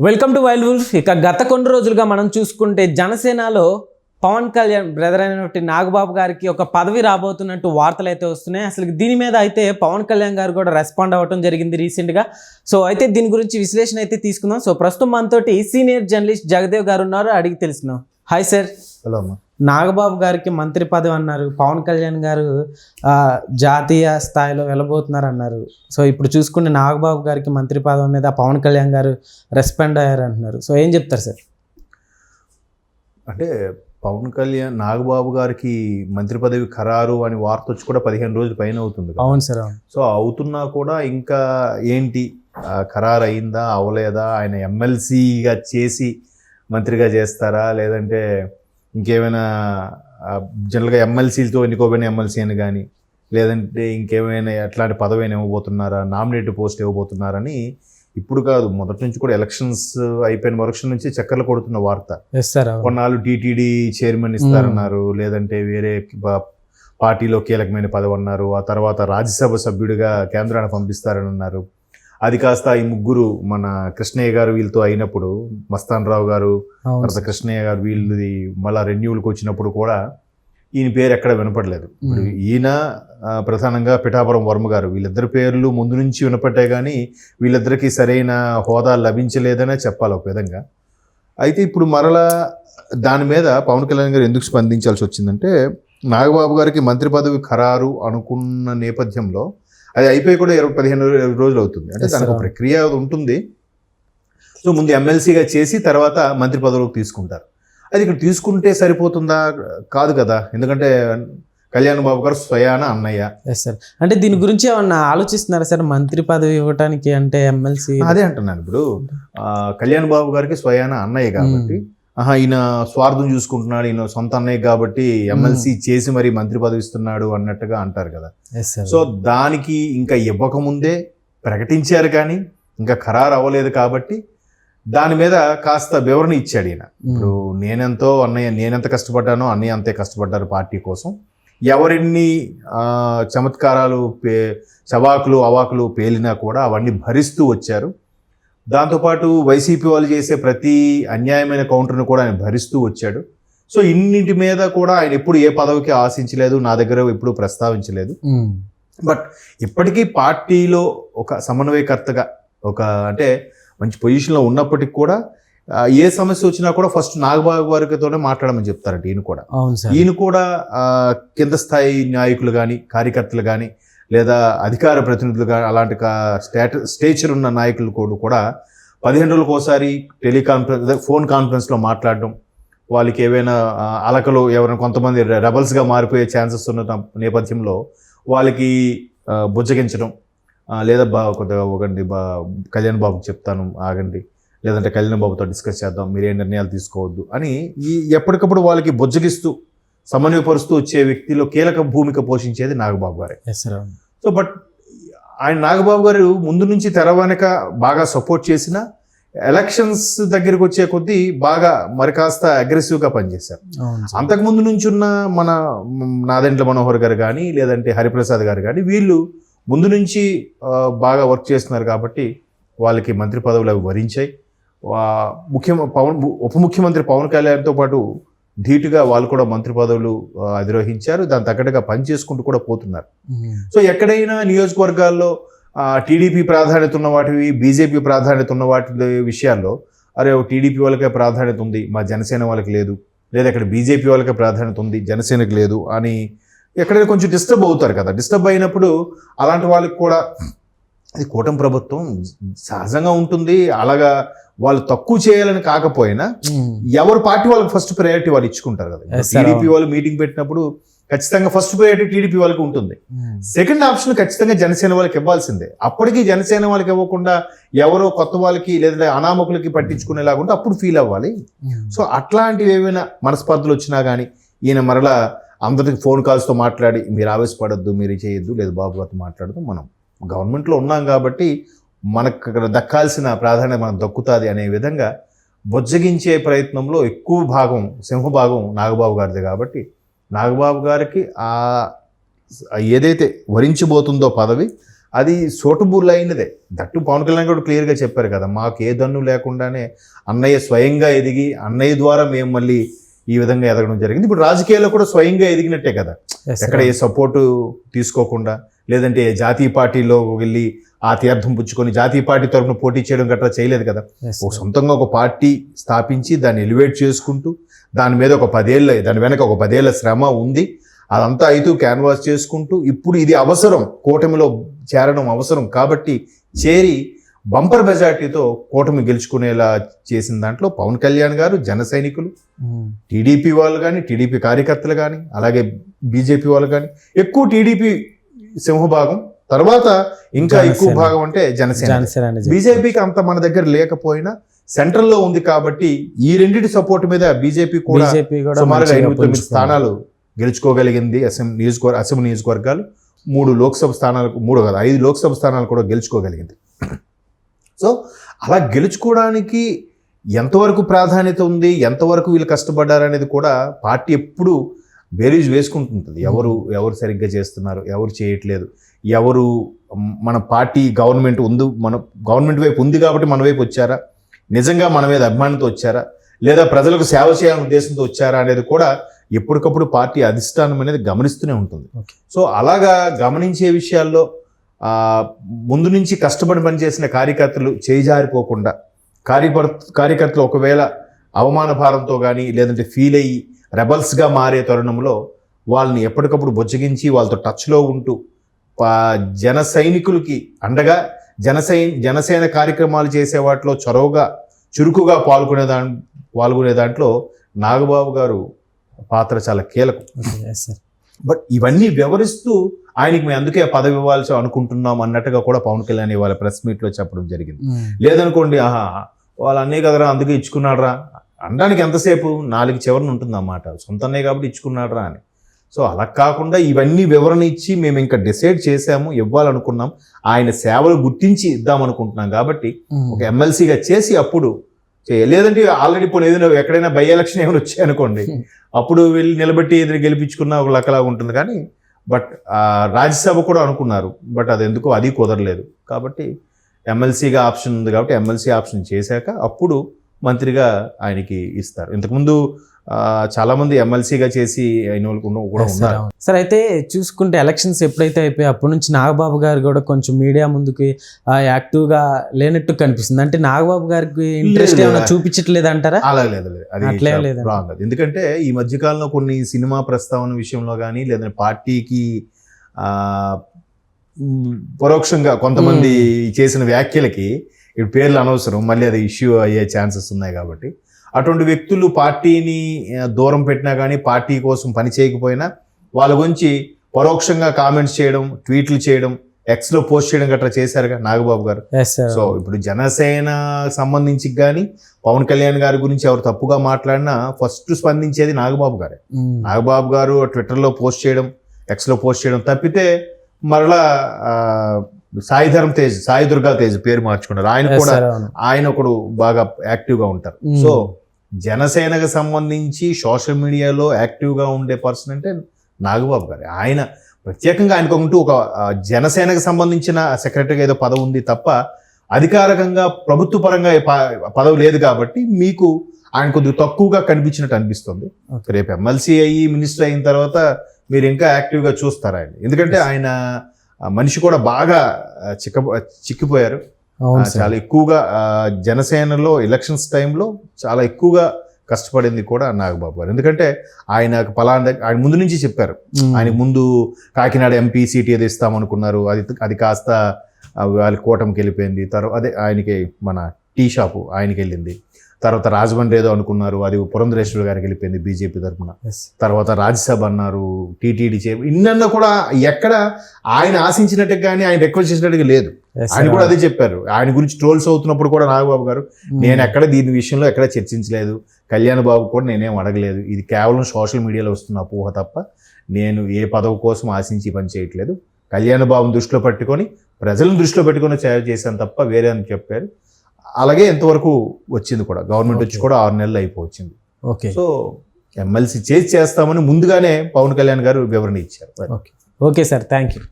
Welcome to wild wolf ఇక గత కొన్ని రోజులుగా మనం చూసుకుంటే జనసేనలో పవన్ కళ్యాణ్ బ్రదర్ అయినటువంటి నాగబాబు గారికి ఒక పదవి రాబోతున్నట్టు వార్తలు అయితే వస్తున్నాయి. అసలు దీని మీద అయితే పవన్ కళ్యాణ్ గారు కూడా రెస్పాండ్ అవ్వడం జరిగింది రీసెంట్గా సో అయితే దీని గురించి విశ్లేషణ అయితే తీసుకుందాం. సో ప్రస్తుతం మనతోటి సీనియర్ జర్నలిస్ట్ జగదేవ్ గారు ఉన్నారు. అడిగి తెలుసుకుందాం. హాయ్ సార్ హలో అమ్మా నాగబాబు గారికి మంత్రి పదవి అన్నారు. పవన్ కళ్యాణ్ గారు జాతీయ స్థాయిలో వెళ్ళబోతున్నారు అన్నారు. సో ఇప్పుడు చూసుకుంటే నాగబాబు గారికి మంత్రి పదవి మీద పవన్ కళ్యాణ్ గారు రెస్పాండ్ అయ్యారు అంటున్నారు సో ఏం చెప్తారు సార్? అంటే పవన్ కళ్యాణ్ నాగబాబు గారికి మంత్రి పదవి ఖరారు అని వార్త వచ్చి కూడా పదిహేను రోజుల పైన అవుతుంది. అవును సార్ సో అవుతున్నా కూడా ఇంకా ఏంటి? ఖరారు అయిందా అవలేదా? ఆయన ఎమ్మెల్సీగా చేసి మంత్రిగా చేస్తారా? లేదంటే ఇంకేమైనా జనరల్గా ఎమ్మెల్సీలతో ఎన్నుకోబడిన ఎమ్మెల్సీ అని కానీ లేదంటే ఇంకేమైనా ఎట్లాంటి పదవి అయినా ఇవ్వబోతున్నారా నామినేటెడ్ పోస్ట్ ఇవ్వబోతున్నారని ఇప్పుడు కాదు మొదటి నుంచి కూడా ఎలక్షన్స్ అయిపోయిన వరకు నుంచి చక్కర్లు కొడుతున్న వార్త. కొన్నాళ్ళు టీటీడీ చైర్మన్ ఇస్తారన్నారు లేదంటే వేరే పార్టీలో కీలకమైన పదవి అన్నారు ఆ తర్వాత రాజ్యసభ సభ్యుడిగా కేంద్రాన్ని పంపిస్తారని అన్నారు. అది కాస్త ఈ ముగ్గురు మన కృష్ణయ్య గారు వీళ్ళతో అయినప్పుడు మస్తాన్ రావు గారు తర్వాత కృష్ణయ్య గారు వీళ్ళది మళ్ళా రెన్యూల్కి వచ్చినప్పుడు కూడా ఈయన పేరు ఎక్కడ వినపడలేదు. ఇప్పుడు. ఈయన ప్రధానంగా పిఠాపురం వర్మ గారు వీళ్ళిద్దరి పేర్లు ముందు నుంచి వినపట్టే కానీ వీళ్ళిద్దరికీ సరైన హోదా లభించలేదనే చెప్పాలి ఒక విధంగా. అయితే ఇప్పుడు మరలా దాని మీద పవన్ కళ్యాణ్ గారు ఎందుకు స్పందించాల్సి వచ్చిందంటే నాగబాబు గారికి మంత్రి పదవి ఖరారు అనుకున్న నేపథ్యంలో అది అయిపోయి కూడా ఇరవై పదిహేను రోజులు అవుతుంది. అంటే దానికి ఒక. ప్రక్రియ ఉంటుంది. సో ముందు ఎమ్మెల్సీగా చేసి తర్వాత మంత్రి పదవిలోకి తీసుకుంటారు. అది ఇక్కడ తీసుకుంటే సరిపోతుందా? కాదు కదా. ఎందుకంటే కళ్యాణ్ బాబు గారు స్వయాన అన్నయ్య. ఎస్ సార్ అంటే దీని గురించి ఏమన్నా ఆలోచిస్తున్నారా సార్ మంత్రి పదవి ఇవ్వడానికి అంటే ఎమ్మెల్సీ అదే అంటున్నాను ఇప్పుడు. ఆ, కళ్యాణ్ బాబు గారికి స్వయాన అన్నయ్య కాబట్టి ఆహా ఈయన స్వార్థం చూసుకుంటున్నాడు ఈయన సొంత అన్నయ్య కాబట్టి ఎమ్మెల్సీ చేసి మరి మంత్రి పదవి ఇస్తున్నాడు అన్నట్టుగా అంటారు కదా. సో దానికి ఇంకా ఇవ్వకముందే ప్రకటించారు కానీ ఇంకా ఖరారు అవ్వలేదు కాబట్టి దాని మీద కాస్త వివరణ ఇచ్చాడు ఈయన. ఇప్పుడు నేనెంతో అన్నయ్య నేనెంత కష్టపడ్డానో అన్నయ్య అంతే కష్టపడ్డారు పార్టీ కోసం. ఎవరెన్ని చమత్కారాలు పే చవాకులు అవాకులు పేలినా కూడా అవన్నీ భరిస్తూ వచ్చారు. దాంతోపాటు వైసీపీ వాళ్ళు చేసే ప్రతి అన్యాయమైన కౌంటర్ను కూడా ఆయన భరిస్తూ వచ్చాడు. సో ఇన్నింటి మీద కూడా ఆయన ఎప్పుడు ఏ పదవికి ఆశించలేదు నా దగ్గర ఎప్పుడు ప్రస్తావించలేదు. బట్ ఇప్పటికీ పార్టీలో ఒక సమన్వయకర్తగా ఒక అంటే మంచి పొజిషన్లో ఉన్నప్పటికీ కూడా ఏ సమస్య వచ్చినా కూడా ఫస్ట్ నాగబాబు వారితోనే మాట్లాడమని చెప్తారంట ఈయన కూడా. ఈయన కూడా కింద స్థాయి నాయకులు కానీ కార్యకర్తలు కానీ లేదా అధికార ప్రతినిధులు అలాంటి స్టేట స్టేచర్ ఉన్న నాయకులు కూడా కూడా పదిహేను రోజులకు ఒకసారి టెలికాన్ఫరెన్స్ ఫోన్ కాన్ఫరెన్స్లో మాట్లాడడం వాళ్ళకి ఏవైనా అలకలు ఎవరైనా కొంతమంది రెబల్స్గా మారిపోయే ఛాన్సెస్ ఉన్న నేపథ్యంలో వాళ్ళకి బుజ్జగించడం లేదా బా కొద్దిగా ఒకండి బా కళ్యాణ్ బాబుకి చెప్తాను ఆగండి. లేదంటే కళ్యాణ్ బాబుతో డిస్కస్ చేద్దాం మీరే నిర్ణయాలు తీసుకోవద్దు అని ఈ ఎప్పటికప్పుడు వాళ్ళకి బుజ్జగిస్తూ సమన్వయపరుస్తూ వచ్చే వ్యక్తిలో కీలక భూమిక పోషించేది నాగబాబు గారే. సో బట్ ఆయన నాగబాబు గారు ముందు నుంచి తెర వెనక బాగా సపోర్ట్ చేసిన ఎలక్షన్స్ దగ్గరికి వచ్చే కొద్దీ బాగా మరి కాస్త అగ్రెసివ్గా పనిచేశారు. అంతకుముందు నుంచి ఉన్న మన మ్, నాదెండ్ల మనోహర్ గారు కానీ లేదంటే హరిప్రసాద్ గారు కానీ వీళ్ళు ముందు నుంచి బాగా వర్క్ చేస్తున్నారు కాబట్టి వాళ్ళకి మంత్రి పదవులు అవి వరించాయి. ముఖ్య పవన్ ఉప ముఖ్యమంత్రి పవన్ కళ్యాణ్తో పాటు ధీటుగా వాళ్ళు కూడా మంత్రి పదవులు అధిరోహించారు. దాని తగ్గట్టుగా పని చేసుకుంటూ కూడా పోతున్నారు. మ్మ్. సో ఎక్కడైనా నియోజకవర్గాల్లో టీడీపీ ప్రాధాన్యత ఉన్న వాటివి బీజేపీ ప్రాధాన్యత ఉన్న వాటి విషయాల్లో అరే టీడీపీ వాళ్ళకే ప్రాధాన్యత ఉంది మా జనసేన వాళ్ళకి లేదు లేదా ఇక్కడ బీజేపీ వాళ్ళకే ప్రాధాన్యత ఉంది జనసేనకి లేదు అని ఎక్కడైనా కొంచెం డిస్టర్బ్ అవుతారు కదా. డిస్టర్బ్ అయినప్పుడు అలాంటి వాళ్ళకి కూడా అది కూటమి ప్రభుత్వం సహజంగా ఉంటుంది అలాగా వాళ్ళు తక్కువ చేయాలని కాకపోయినా. ఎవరు పార్టీ వాళ్ళకి ఫస్ట్ ప్రయారిటీ వాళ్ళు ఇచ్చుకుంటారు కదా. టీడీపీ వాళ్ళు మీటింగ్ పెట్టినప్పుడు ఖచ్చితంగా ఫస్ట్ ప్రయారిటీ టీడీపీ వాళ్ళకి ఉంటుంది. సెకండ్ ఆప్షన్ ఖచ్చితంగా జనసేన వాళ్ళకి ఇవ్వాల్సిందే అప్పటికి జనసేన వాళ్ళకి ఇవ్వకుండా ఎవరో కొత్త వాళ్ళకి లేదంటే అనామకులకి పట్టించుకునేలాగా ఉంటే అప్పుడు ఫీల్ అవ్వాలి. సో అట్లాంటివి ఏమైనా మనస్పర్ధలు వచ్చినా కానీ ఈయన మరలా అందరికి ఫోన్ కాల్స్తో మాట్లాడి మీరు ఆవేశపడద్దు మీరు చేయొద్దు లేదు బాబు గారితో మాట్లాడదు మనం గవర్నమెంట్లో ఉన్నాం కాబట్టి మనకు అక్కడ దక్కాల్సిన ప్రాధాన్యత మనకు దక్కుతుంది అనే విధంగా బొజ్జగించే ప్రయత్నంలో ఎక్కువ భాగం సింహభాగం నాగబాబు గారిది కాబట్టి నాగబాబు గారికి ఆ ఏదైతే వరించబోతుందో పదవి అది సూటబుల్ అయినదే దట్టు పవన్ కళ్యాణ్ కూడా క్లియర్గా చెప్పారు కదా మాకు ఏ దన్ను లేకుండానే అన్నయ్య స్వయంగా ఎదిగి అన్నయ్య ద్వారా మేము మళ్ళీ ఈ విధంగా ఎదగడం జరిగింది. ఇప్పుడు రాజకీయాల్లో కూడా స్వయంగా ఎదిగినట్టే కదా. ఎక్కడ ఏ సపోర్టు తీసుకోకుండా లేదంటే జాతీయ పార్టీలో వెళ్ళి ఆ తీర్థం పుచ్చుకొని జాతీయ పార్టీ తరఫున పోటీ చేయడం గట్రా చేయలేదు కదా ఒక. సొంతంగా ఒక పార్టీ స్థాపించి దాన్ని ఎలివేట్ చేసుకుంటూ దాని మీద ఒక పదేళ్ళ దాని వెనక ఒక పదేళ్ళ శ్రమ ఉంది అదంతా అయితే క్యాన్వాస్ చేసుకుంటూ ఇప్పుడు ఇది అవసరం కూటమిలో చేరడం అవసరం కాబట్టి చేరి బంపర్ మెజార్టీతో కూటమి గెలుచుకునేలా చేసిన దాంట్లో పవన్ కళ్యాణ్ గారు జన సైనికులు ఉమ్. టీడీపీ వాళ్ళు కానీ టీడీపీ కార్యకర్తలు కానీ అలాగే బీజేపీ వాళ్ళు కానీ ఎక్కువ టీడీపీ సింహభాగం తర్వాత ఇంకా. ఎక్కువ భాగం అంటే జనసేన. బీజేపీకి అంత మన దగ్గర లేకపోయినా సెంట్రల్లో ఉంది కాబట్టి ఈ రెండింటి సపోర్ట్ మీద బీజేపీ కూడా సుమారుగా ఎనిమిది తొమ్మిది. స్థానాలు గెలుచుకోగలిగింది అసెంబ్లీ నియోజకవర్గ అసెంబ్లీ నియోజకవర్గాలు మూడు లోక్సభ స్థానాలు మూడు కాదు ఐదు లోక్సభ స్థానాలు కూడా గెలుచుకోగలిగింది సో అలా గెలుచుకోవడానికి ఎంతవరకు ప్రాధాన్యత ఉంది ఎంతవరకు వీళ్ళు కష్టపడ్డారు అనేది కూడా పార్టీ ఎప్పుడు బేరీజ్ వేసుకుంటుంటుంది. ఎవరు ఎవరు సరిగ్గా చేస్తున్నారు ఎవరు చేయట్లేదు ఎవరు మన పార్టీ గవర్నమెంట్ ఉంది మన గవర్నమెంట్ వైపు ఉంది కాబట్టి మన వైపు వచ్చారా? నిజంగా మన మీద అభిమానంతో వచ్చారా? లేదా ప్రజలకు సేవ చేయాలనే ఉద్దేశంతో వచ్చారా అనేది కూడా ఎప్పటికప్పుడు పార్టీ అధిష్టానం అనేది గమనిస్తూనే ఉంటుంది. సో అలాగా గమనించే విషయాల్లో ముందు నుంచి కష్టపడి పనిచేసిన కార్యకర్తలు చేజారిపోకుండా కార్యకర్ కార్యకర్తలు ఒకవేళ అవమాన భారంతో కానీ లేదంటే ఫీల్ అయ్యి రెబల్స్గా మారే తరుణంలో వాళ్ళని ఎప్పటికప్పుడు బుజ్జగించి వాళ్ళతో టచ్లో ఉంటూ జన సైనికులకి అండగా జనసై జనసేన కార్యక్రమాలు చేసే వాటిలో చొరవగా చురుకుగా పాల్గొనే దా పాల్గొనే దాంట్లో నాగబాబు గారు పాత్ర చాలా కీలకం. బట్ ఇవన్నీ వివరిస్తూ ఆయనకి మేము అందుకే పదవి ఇవ్వాల్సి అనుకుంటున్నాం అన్నట్టుగా కూడా పవన్ కళ్యాణ్ ఇవాళ ప్రెస్ మీట్లో చెప్పడం జరిగింది ఉమ్. లేదనుకోండి ఆహా వాళ్ళు అన్నీ కదరా అందుకే ఇచ్చుకున్నాడరా అనడానికి ఎంతసేపు? నాలుగు చివరన ఉంటుంది అన్నమాట సొంతనే కాబట్టి ఇచ్చుకున్నాడరా అని. సో అలా కాకుండా ఇవన్నీ వివరణ ఇచ్చి మేము ఇంకా డిసైడ్ చేసాము ఇవ్వాలనుకున్నాం. ఆయన సేవలు గుర్తించి ఇద్దాం అనుకుంటున్నాం కాబట్టి. ఒక ఎమ్మెల్సీగా చేసి అప్పుడు లేదంటే ఆల్రెడీ ఇప్పుడు ఏదైనా ఎక్కడైనా బై ఎలక్షన్ ఏమైనా వచ్చాయనుకోండి. అప్పుడు వెళ్ళి నిలబెట్టి ఎదురు గెలిపించుకున్న ఒక లెక్కలాగా ఉంటుంది కానీ బట్ రాజ్యసభ కూడా అనుకున్నారు. బట్ అది ఎందుకో అది కుదరలేదు. కాబట్టి ఎమ్మెల్సీగా ఆప్షన్ ఉంది కాబట్టి ఎమ్మెల్సీ ఆప్షన్ చేశాక అప్పుడు మంత్రిగా ఆయనకి ఇస్తారు. ఇంతకుముందు ఆ, చాలా మంది ఎమ్మెల్సీగా చేసి అయిన వాళ్ళు కూడా- ఉన్నారు. సార్ అయితే చూసుకుంటే ఎలక్షన్స్ ఎప్పుడైతే అయిపోయి అప్పటి నుంచి నాగబాబు గారు కూడా కొంచెం మీడియా ముందుకి ఆ, యాక్టివ్గా లేనట్టు కనిపిస్తుంది. అంటే నాగబాబు గారికి ఇంట్రెస్ట్ లేదు. ఏమైనా చూపించట్లేదు అంటారా అలా లేదు లేదు అది అట్లేం అది ఎందుకంటే ఈ మధ్యకాలంలో కొన్ని సినిమా ప్రస్తావన విషయంలో కానీ లేదంటే పార్టీకి పరోక్షంగా కొంతమంది చేసిన వ్యాఖ్యలకి ఇప్పుడు పేర్లు అనవసరం మళ్ళీ అది ఇష్యూ అయ్యే ఛాన్సెస్ ఉన్నాయి కాబట్టి. అటువంటి వ్యక్తులు పార్టీని దూరం పెట్టినా కానీ పార్టీ కోసం పని చేయకపోయినా వాళ్ళ గురించి పరోక్షంగా కామెంట్స్ చేయడం ట్వీట్లు చేయడం ఎక్స్లో పోస్ట్ చేయడం గట్రా చేశారుగా నాగబాబు గారు. సో ఇప్పుడు జనసేన సంబంధించి కానీ పవన్ కళ్యాణ్ గారి గురించి ఎవరు తప్పుగా మాట్లాడినా ఫస్ట్ స్పందించేది నాగబాబు గారే. నాగబాబు గారు ట్విట్టర్లో పోస్ట్ చేయడం ఎక్స్లో పోస్ట్ చేయడం తప్పితే మరలా సాయి ధర్మ తేజ్ సాయి దుర్గా తేజ్ పేరు మార్చుకున్నారు ఆయన కూడా ఆయన ఒకడు బాగా యాక్టివ్గా ఉంటారు Mm. సో జనసేనకు సంబంధించి సోషల్ మీడియాలో యాక్టివ్గా ఉండే పర్సన్ అంటే నాగబాబు గారు ఆయన ప్రత్యేకంగా ఆయనకు ఉంటూ ఒక జనసేనకు సంబంధించిన సెక్రటరీగా ఏదో పదవి ఉంది తప్ప అధికారికంగా ప్రభుత్వ పరంగా పదవి లేదు కాబట్టి మీకు ఆయన కొద్దిగా తక్కువగా కనిపించినట్టు అనిపిస్తుంది. రేపు ఎమ్మెల్సీ అయ్యి మినిస్టర్ అయిన తర్వాత మీరు ఇంకా యాక్టివ్గా చూస్తారు ఆయన ఎందుకంటే. ఆయన మనిషి కూడా బాగా చిక్క చిక్కిపోయారు. చాలా ఎక్కువగా జనసేనలో ఎలక్షన్స్ టైంలో చాలా ఎక్కువగా కష్టపడింది కూడా నాగబాబు గారు. ఎందుకంటే ఆయన దగ్గ- ఆయన ముందు నుంచి చెప్పారు. ఆయన ముందు కాకినాడ ఎంపీ సీట్ ఏదో ఇస్తామనుకున్నారు. అది అది కాస్త వాళ్ళ కూటమికి వెళ్ళిపోయింది. తర్వాత అదే ఆయనకి మన టీ షాపు ఆయనకి వెళ్ళింది. తర్వాత రాజమండ్రి ఏదో అనుకున్నారు అది పురంధరేశ్వరి గారికి వెళ్ళిపోయింది బీజేపీ తరఫున. తర్వాత రాజ్యసభ అన్నారు టీటీడీ చే ఇన్నన్నా కూడా ఎక్కడ ఆయన ఆశించినట్టుగా కానీ ఆయన రిక్వెస్ట్ చేసినట్టుగా లేదు. ఆయన. కూడా అదే చెప్పారు. ఆయన గురించి ట్రోల్స్ అవుతున్నప్పుడు కూడా నాగబాబు గారు ఉమ్. నేను ఎక్కడ దీని విషయంలో ఎక్కడ చర్చించలేదు. కళ్యాణ్ బాబు కూడా నేనేం అడగలేదు. ఇది కేవలం సోషల్ మీడియాలో వస్తున్న అపోహ తప్ప నేను ఏ పదవి కోసం ఆశించి పని చేయట్లేదు. కళ్యాణ్ బాబుని దృష్టిలో పెట్టుకొని ప్రజలను దృష్టిలో పెట్టుకొని సేవ చేశాను తప్ప వేరే అని చెప్పారు. అలాగే ఎంతవరకు వచ్చింది కూడా. గవర్నమెంట్ వచ్చి. కూడా ఆరు నెలలు అయిపోవచ్చింది. ఓకే సో ఎమ్మెల్సీ చేసి చేస్తామని ముందుగానే పవన్ కళ్యాణ్ గారు వివరణ ఇచ్చారు. Okay sir thank you